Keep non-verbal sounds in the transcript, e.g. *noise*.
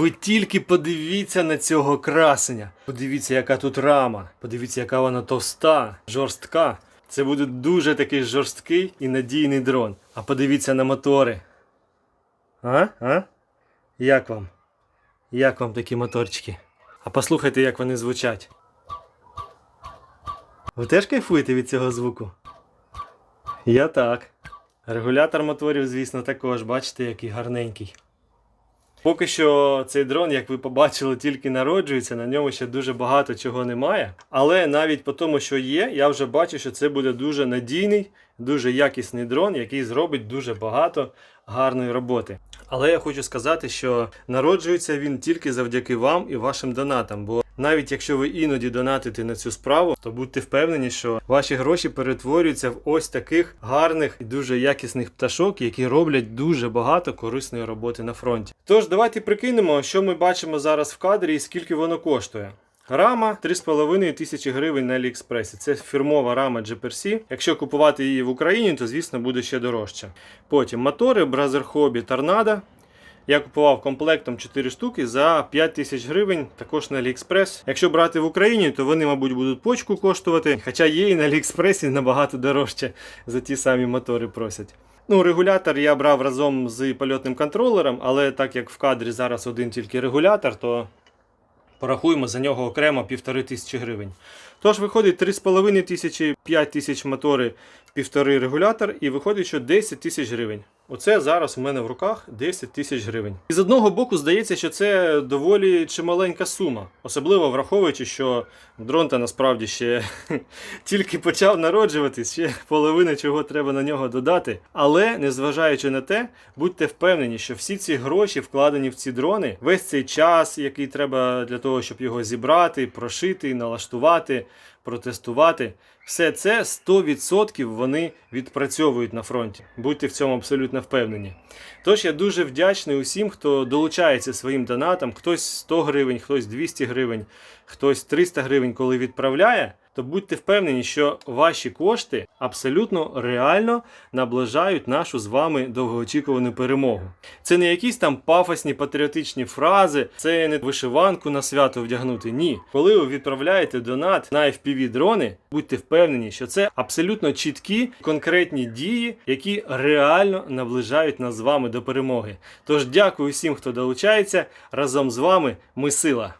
Ви тільки подивіться на цього красення. Подивіться, яка тут рама. Подивіться, яка вона товста, жорстка. Це буде дуже такий жорсткий і надійний дрон. А подивіться на мотори. А? А? Як вам? Як вам такі моторчики? А послухайте, як вони звучать. Ви теж кайфуєте від цього звуку? Я так. Регулятор моторів, звісно, також, бачите, який гарненький. Поки що цей дрон, як ви побачили, тільки народжується, на ньому ще дуже багато чого немає. Але навіть по тому, що є, я вже бачу, що це буде дуже надійний, дуже якісний дрон, який зробить дуже багато гарної роботи. Але я хочу сказати, що народжується він тільки завдяки вам і вашим донатам. Бо навіть якщо ви іноді донатите на цю справу, то будьте впевнені, що ваші гроші перетворюються в ось таких гарних і дуже якісних пташок, які роблять дуже багато корисної роботи на фронті. Тож давайте прикинемо, що ми бачимо зараз в кадрі і скільки воно коштує. Рама 3,5 тисячі гривень на Аліекспресі. Це фірмова рама GPRC. Якщо купувати її в Україні, то звісно буде ще дорожче. Потім мотори Brazzer Hobby Tornado. Я купував комплектом 4 штуки за 5 тисяч гривень, також на AliExpress. Якщо брати в Україні, то вони, мабуть, будуть почку коштувати. Хоча є і на AliExpress набагато дорожче за ті самі мотори просять. Ну, регулятор я брав разом з польотним контролером, але так як в кадрі зараз один тільки регулятор, то порахуємо за нього окремо півтори тисячі гривень. Тож виходить 3,5 тисячі, 5 тисяч мотори, півтори регулятор, і виходить, що 10 тисяч гривень. Оце зараз у мене в руках 10 тисяч гривень. І з одного боку здається, що це доволі чималенька сума, особливо враховуючи, що дрон та насправді ще *laughs* тільки почав народжуватись, ще половина чого треба на нього додати. Але незважаючи на те, будьте впевнені, що всі ці гроші вкладені в ці дрони, весь цей час, який треба для того, щоб його зібрати, прошити, налаштувати, протестувати. Все це 100% вони відпрацьовують на фронті. Будьте в цьому абсолютно впевнені. Тож я дуже вдячний усім, хто долучається своїм донатам. Хтось 100 гривень, хтось 200 гривень, хтось 300 гривень, коли відправляє. То будьте впевнені, що ваші кошти абсолютно реально наближають нашу з вами довгоочікувану перемогу. Це не якісь там пафосні патріотичні фрази, це не вишиванку на свято вдягнути. Ні. Коли ви відправляєте донат на FPV дрони, будьте впевнені, що це абсолютно чіткі конкретні дії, які реально наближають нас з вами до перемоги. Тож дякую всім, хто долучається. Разом з вами ми сила.